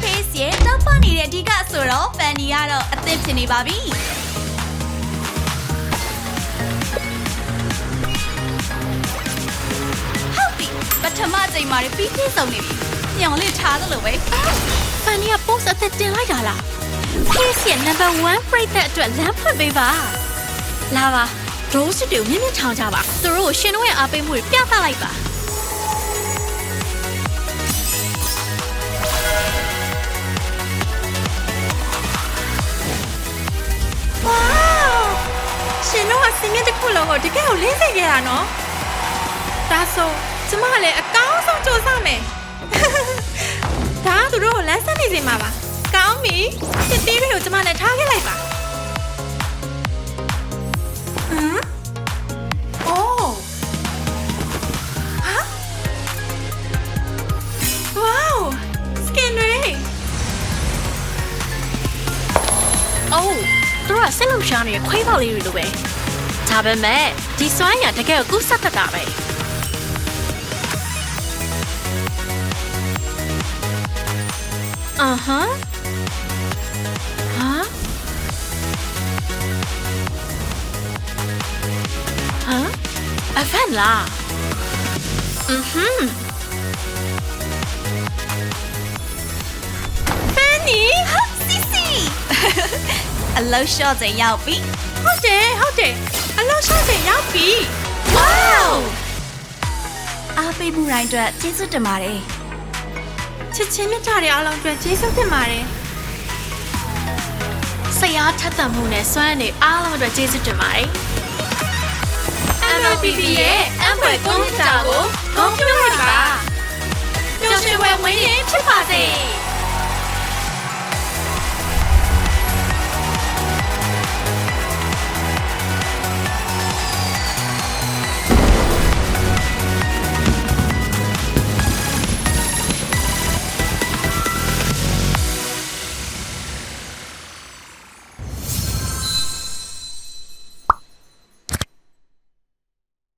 ဖေးစီရဲ့တောက်ပနေတဲ့ အဓိကဆိုတော့ဖန်နီကတော့အသစ်ဖြစ်နေပါပြီ မချိန်မှာပြီးပြည့်စုံနေပြီညောင်လေးထားသလိုပဲဖန်နီက post အသက်တင်လိုက်တာလား case ရဲ့ number 1 break တဲ့အတွက်လမ်းဖွင့်ပေးပါလာပါ rose တွေကိုမြင့်မြင့်ထောင်ကြပါသူတို့ကိုရှင်တို့ရဲ့အားပေးမှုတွေပြသလိုက်ပါဝေါရှင်တို့ကစင်မြင့်တစ်ခုလုံးကိုတကယ်ကိုလေးစိတ်ခဲ့တာနော်ဒါဆို ကျမကလည်းအကောင်းဆုံးစူးစမ်းမယ်ဒါကသူတို့ကိုလမ်းဆက်နေစေမှာပါ။ကောင်းပြီ။တစ်တီးတွေကိုကျမလည်းထားခဲ့လိုက်ပါ။ဟမ်။အိုး။ဟာ။ဝေါ။စကင်တွေ။အိုးသူတို့ကဆက်လုံရှားနေတဲ့ခွေးပေါက်လေးတွေလိုပဲ။ဒါပေမဲ့ဒီစွမ်းရတကယ်ကိုကူးဆက်တတ်တာပဲ။ อ่าฮะฮะฮะအဖန်လားอือဟွန်းဖန်နီ စီစီ အလုံးလျှော့ချိန်ရောက်ပြီ ဟုတ်တယ်ဟုတ်တယ်အလောက်ရှော့တဲ့ရောက်ပြီ ဝေါအားပေးမှုတိုင်းအတွက်ကျေးဇူးတင်ပါတယ် ချစ်ချင်းမြတ်တာတွေအားလုံးအတွက်ကျေးဇူးတင်ပါတယ်ဆရာထက်သန်မှုနဲ့စွမ်းရည်တွေအားလုံးအတွက်ကျေးဇူးတင်ပါတယ် MLPP ရဲ့အံဖွယ်ကွန်ပျူတာကိုဂုဏ်ပြုလိုက်ပါပျော်ရွှင်ဝယ်ဝင်းရင်ဖြစ်ပါစေ